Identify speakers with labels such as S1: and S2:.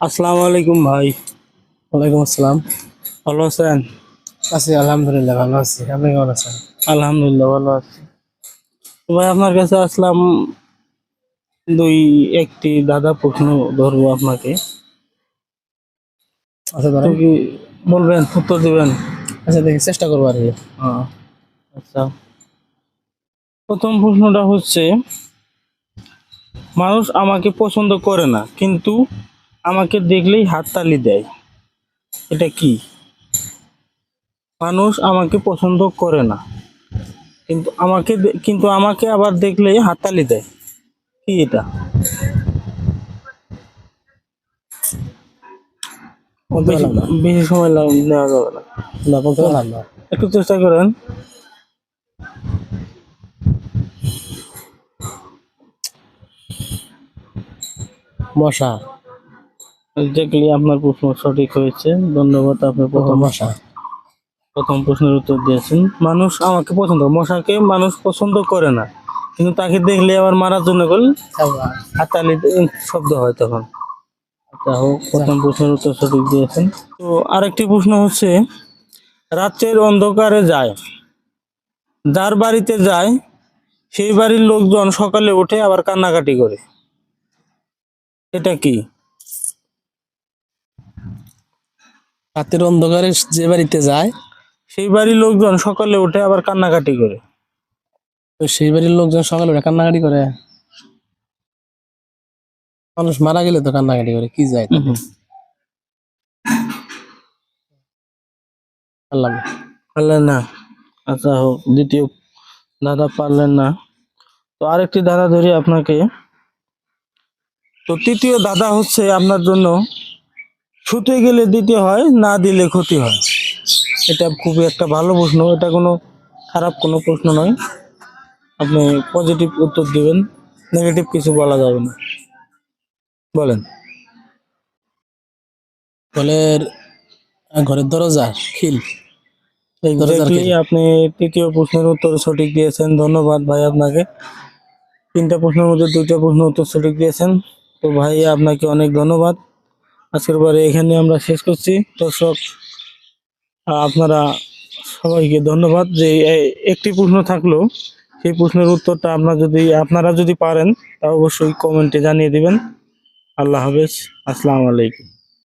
S1: আসসালামু আলাইকুম ভাই।
S2: ওয়ালাইকুম আসসালাম।
S1: ভালো আছেন?
S2: আছি আলহামদুলিল্লাহ ভালো আছি। আপনি কেমন আছেন?
S1: আলহামদুলিল্লাহ ভালো আছি। ভাই আপনার কাছে আসলাম দুই একটি দাদা প্রশ্ন ধরবো আপনাকে।
S2: আচ্ছা ধরেন।
S1: কি বলবেন উত্তর দিবেন?
S2: আচ্ছা দেখি চেষ্টা করব আর কি।
S1: হ্যাঁ, আচ্ছা। প্রথম প্রশ্নটা হচ্ছে মানুষ আমাকে পছন্দ করে না কিন্তু আমাকে দেখলেই হাততালি দেয়। এটা কি? মানুষ আমাকে পছন্দ করে না। কিন্তু আমাকে কিন্তু আমাকে আবার দেখলেই হাততালি দেয়। কি এটা? বেশি সময় নেওয়া যাবে না।
S2: না
S1: একটু চেষ্টা করেন।
S2: মশা।
S1: এক্স্যাক্টলি আপনার প্রশ্ন সঠিক হয়েছে। ধন্যবাদ আপনি প্রথম
S2: মশা।
S1: প্রথম প্রশ্নের উত্তর দিয়েছেন। মানুষ আমাকে পছন্দ মশাকে মানুষ পছন্দ করে না। কিন্তু তাকে দেখলে আবার মারার জন্য বল হাতালি শব্দ হয় তখন। আচ্ছা হোক প্রথম প্রশ্নের উত্তর সঠিক দিয়েছেন। তো আরেকটি প্রশ্ন হচ্ছে রাত্রের অন্ধকারে যায় যার বাড়িতে যায় সেই বাড়ির লোকজন সকালে উঠে আবার কান্নাকাটি করে। এটা কি?
S2: রাতের অন্ধকারে যে বাড়িতে যায়,
S1: সেই বাড়ির লোকজন সকালে উঠে আবার কান্নাকাটি করে।
S2: তো সেই বাড়ির লোকজন সকালে উঠে কান্নাকাটি করে। মানুষ মারা গেলে তো কান্নাকাটি করে, কি যায়
S1: পারলেন না। আচ্ছা হোক, দ্বিতীয় দাদা পারলেন না। তো আরেকটি দাদা ধরি আপনাকে। তো তৃতীয় দাদা হচ্ছে আপনার জন্য শুতে গেলে দিতে হয় না দিলে ক্ষতি হয়। এটা খুবই একটা ভালো প্রশ্ন এটা কোনো খারাপ কোনো প্রশ্ন নয়। আপনি পজিটিভ উত্তর দিবেন নেগেটিভ কিছু বলা যাবে না। বলেন।
S2: বলে আহ, ঘরের দরজা খিল?
S1: আপনি তৃতীয় প্রশ্নের উত্তর সঠিক দিয়েছেন ধন্যবাদ ভাই আপনাকে। তিনটা প্রশ্নের মধ্যে দুইটা প্রশ্ন উত্তর সঠিক দিয়েছেন। তো ভাই আপনাকে অনেক ধন্যবাদ। আজকের পরে এখানে আমরা শেষ করছি। দর্শক, আপনারা সবাইকে ধন্যবাদ যে একটি প্রশ্ন থাকল। সেই প্রশ্নের উত্তরটা আপনার যদি, আপনারা যদি পারেন, তা অবশ্যই কমেন্টে জানিয়ে দিবেন। আল্লাহ হাফেজ। আসসালামু আলাইকুম।